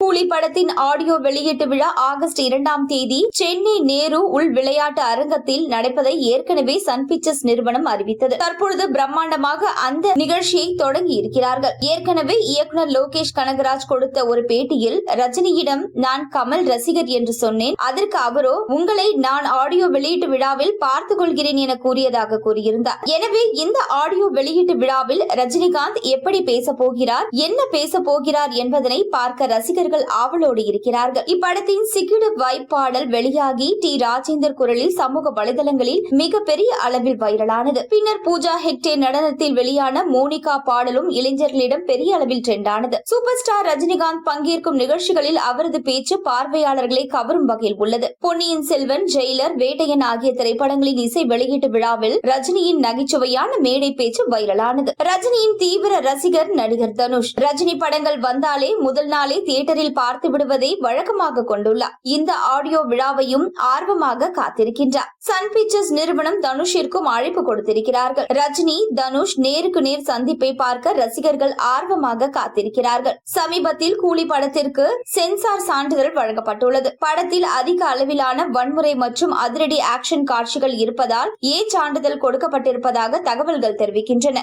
கூலி படத்தின் ஆடியோ வெளியீட்டு விழா ஆகஸ்ட் இரண்டாம் தேதி சென்னை நேரு உள் விளையாட்டு அரங்கத்தில் நடப்பதை ஏற்கனவே சன் பிக்சர்ஸ் நிறுவனம் அறிவித்தது. தற்பொழுது பிரம்மாண்டமாக அந்த நிகழ்ச்சியை தொடங்கி இருக்கிறார்கள். ஏற்கனவே இயக்குனர் லோகேஷ் கனகராஜ் கொடுத்த ஒரு பேட்டியில் ரஜினியிடம் நான் கமல் ரசிகர் என்று சொன்னேன். அதற்கு அவரோ உங்களை நான் ஆடியோ வெளியீட்டு விழாவில் பார்த்துக் கொள்கிறேன் என கூறியதாக கூறியிருந்தார். எனவே இந்த ஆடியோ வெளியீட்டு விழாவில் ரஜினிகாந்த் எப்படி பேச போகிறார் என்ன பேச போகிறார் என்பதனை பார்க்க ரசிகர் ரசிகர்கள் ஆவலோடு இருக்கிறார்கள். இப்படத்தின் சிக்கிடு வைப் பாடல் வெளியாகி டி. ராஜேந்தர் குரலில் சமூக வலைதளங்களில் மிகப்பெரிய அளவில் வைரலானது. பின்னர் பூஜா ஹெக்டே நடனத்தில் வெளியான மோனிகா பாடலும் இளைஞர்களிடம் பெரிய அளவில் ட்ரெண்ட் ஆனது. சூப்பர் ஸ்டார் ரஜினிகாந்த் பங்கேற்கும் நிகழ்ச்சிகளில் அவரது பேச்சு பார்வையாளர்களை கவரும் வகையில் உள்ளது. பொன்னியின் செல்வன் ஜெயிலர் வேட்டையன் ஆகிய திரைப்படங்களின் இசை வெளியீட்டு விழாவில் ரஜினியின் நகைச்சுவையான மேடை பேச்சு வைரலானது. ரஜினியின் தீவிர ரசிகர் நடிகர் தனுஷ். ரஜினி படங்கள் வந்தாலே முதல் நாளே தியேட்டர் தியேட்டரில் பார்த்து விடுவதை வழக்கமாக கொண்டுள்ளார். இந்த ஆடியோ விழாவையும் ஆர்வமாக காத்திருக்கின்றார். சன் பிக்சர்ஸ் நிறுவனம் தனுஷிற்கும் அழைப்பு கொடுத்திருக்கிறார்கள். ரஜினி தனுஷ் நேருக்கு நேர் சந்திப்பை பார்க்க ரசிகர்கள் ஆர்வமாக காத்திருக்கிறார்கள். சமீபத்தில் கூலி படத்திற்கு சென்சார் சான்றிதழ் வழங்கப்பட்டுள்ளது. படத்தில் அதிக அளவிலான வன்முறை மற்றும் அதிரடி ஆக்ஷன் காட்சிகள் இருப்பதால் ஏ சான்றிதழ் கொடுக்கப்பட்டிருப்பதாக தகவல்கள் தெரிவிக்கின்றன.